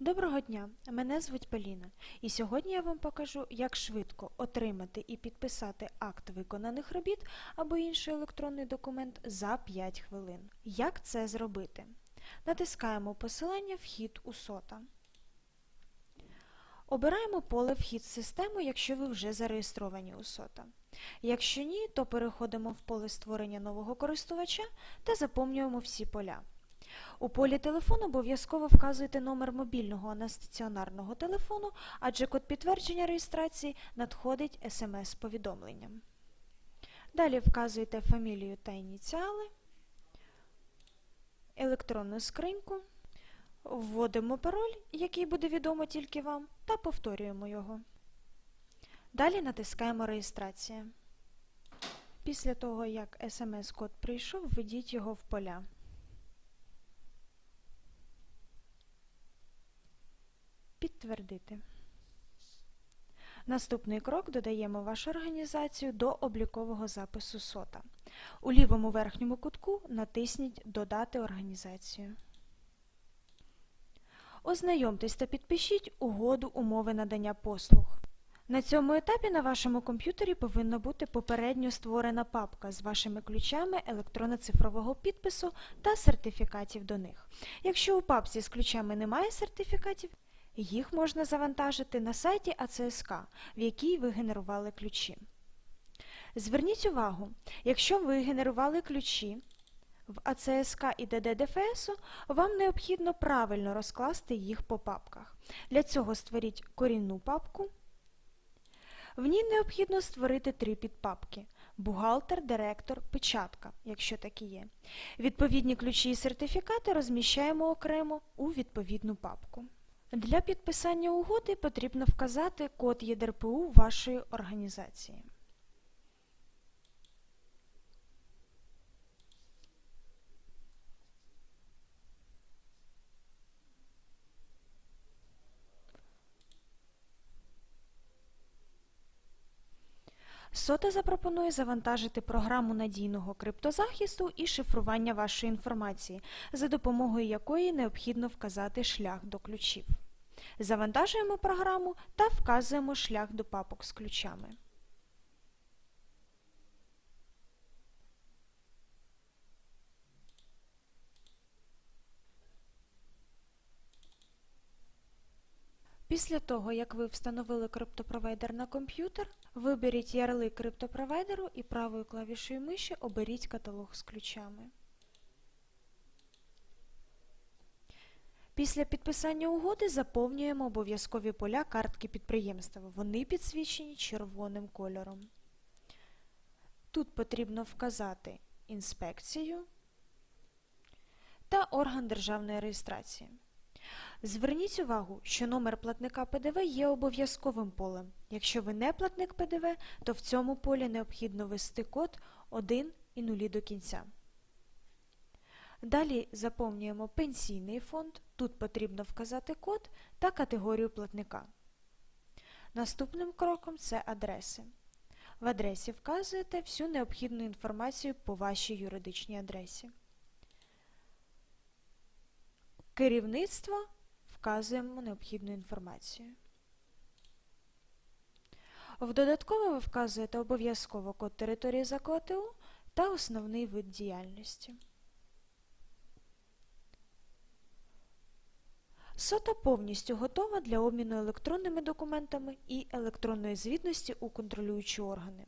Доброго дня! Мене звуть Поліна, і сьогодні я вам покажу, як швидко отримати і підписати акт виконаних робіт або інший електронний документ за 5 хвилин. Як це зробити? Натискаємо посилання Вхід у СОТА. Обираємо поле Вхід систему, якщо ви вже зареєстровані у СОТА. Якщо ні, то переходимо в поле створення нового користувача та заповнюємо всі поля. У полі телефон обов'язково вказуйте номер мобільного, а не стаціонарного телефону, адже код підтвердження реєстрації надходить смс-повідомленням. Далі вказуйте фамілію та ініціали, електронну скриньку, вводимо пароль, який буде відомо тільки вам, та повторюємо його. Далі натискаємо Реєстрація. Після того, як смс-код прийшов, введіть його в поля. Підтвердити. Наступний крок додаємо вашу організацію до облікового запису СОТА. У лівому верхньому кутку натисніть Додати організацію. Ознайомтесь та підпишіть угоду умови надання послуг. На цьому етапі на вашому комп'ютері повинна бути попередньо створена папка з вашими ключами електронно-цифрового підпису та сертифікатів до них. Якщо у папці з ключами немає сертифікатів, їх можна завантажити на сайті АЦСК, в якій ви генерували ключі. Зверніть увагу, якщо ви генерували ключі в АЦСК і ДДДФС, вам необхідно правильно розкласти їх по папках. Для цього створіть корінну папку. В ній необхідно створити три підпапки – бухгалтер, директор, печатка, якщо такі є. Відповідні ключі і сертифікати розміщаємо окремо у відповідну папку. Для підписання угоди потрібно вказати код ЄДРПУ вашої організації. СОТА запропонує завантажити програму надійного криптозахисту і шифрування вашої інформації, за допомогою якої необхідно вказати шлях до ключів. Завантажуємо програму та вказуємо шлях до папок з ключами. Після того, як ви встановили криптопровайдер на комп'ютер, виберіть ярлик криптопровайдеру і правою клавішою миші оберіть каталог з ключами. Після підписання угоди заповнюємо обов'язкові поля картки підприємства. Вони підсвічені червоним кольором. Тут потрібно вказати інспекцію та орган державної реєстрації. Зверніть увагу, що номер платника ПДВ є обов'язковим полем. Якщо ви не платник ПДВ, то в цьому полі необхідно ввести код 1 і нулі до кінця. Далі заповнюємо пенсійний фонд, тут потрібно вказати код та категорію платника. Наступним кроком це адреси. В адресі вказуєте всю необхідну інформацію по вашій юридичній адресі. Керівництво вказуємо необхідну інформацію. В додатково ви вказуєте обов'язково код території ЗКОТУ та основний вид діяльності. СОТА повністю готова для обміну електронними документами і електронної звітності у контролюючі органи.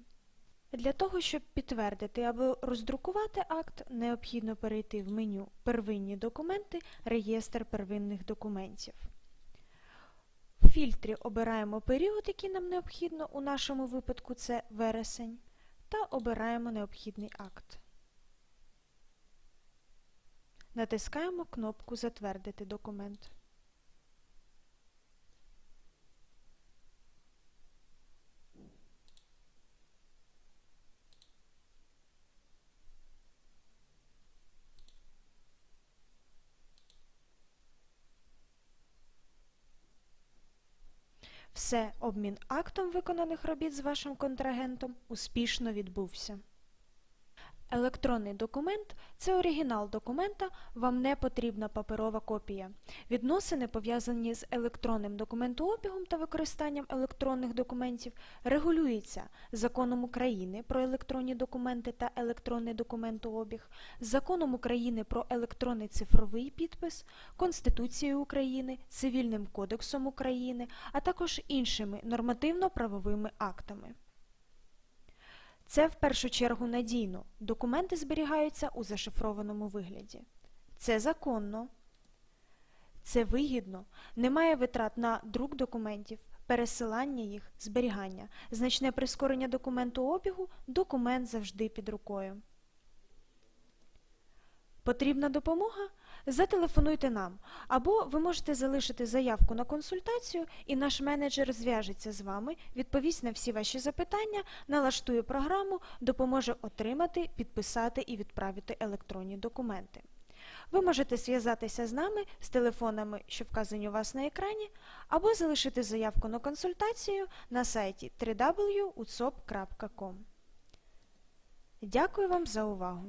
Для того, щоб підтвердити або роздрукувати акт, необхідно перейти в меню Первинні документи, реєстр первинних документів. В фільтрі обираємо період, який нам необхідно, у нашому випадку це вересень, та обираємо необхідний акт. Натискаємо кнопку Затвердити документ. Все, обмін актом виконаних робіт з вашим контрагентом успішно відбувся. Електронний документ – це оригінал документа, вам не потрібна паперова копія. Відносини, пов'язані з електронним документообігом та використанням електронних документів, регулюються Законом України про електронні документи та електронний документообіг, Законом України про електронний цифровий підпис, Конституцією України, Цивільним кодексом України, а також іншими нормативно-правовими актами. Це в першу чергу надійно. Документи зберігаються у зашифрованому вигляді. Це законно. Це вигідно. Немає витрат на друк документів, пересилання їх, зберігання. Значне прискорення документу обігу, документ завжди під рукою. Потрібна допомога? Зателефонуйте нам, або ви можете залишити заявку на консультацію, і наш менеджер зв'яжеться з вами, відповість на всі ваші запитання, налаштує програму, допоможе отримати, підписати і відправити електронні документи. Ви можете зв'язатися з нами з телефонами, що вказані у вас на екрані, або залишити заявку на консультацію на сайті www.utsop.com. Дякую вам за увагу!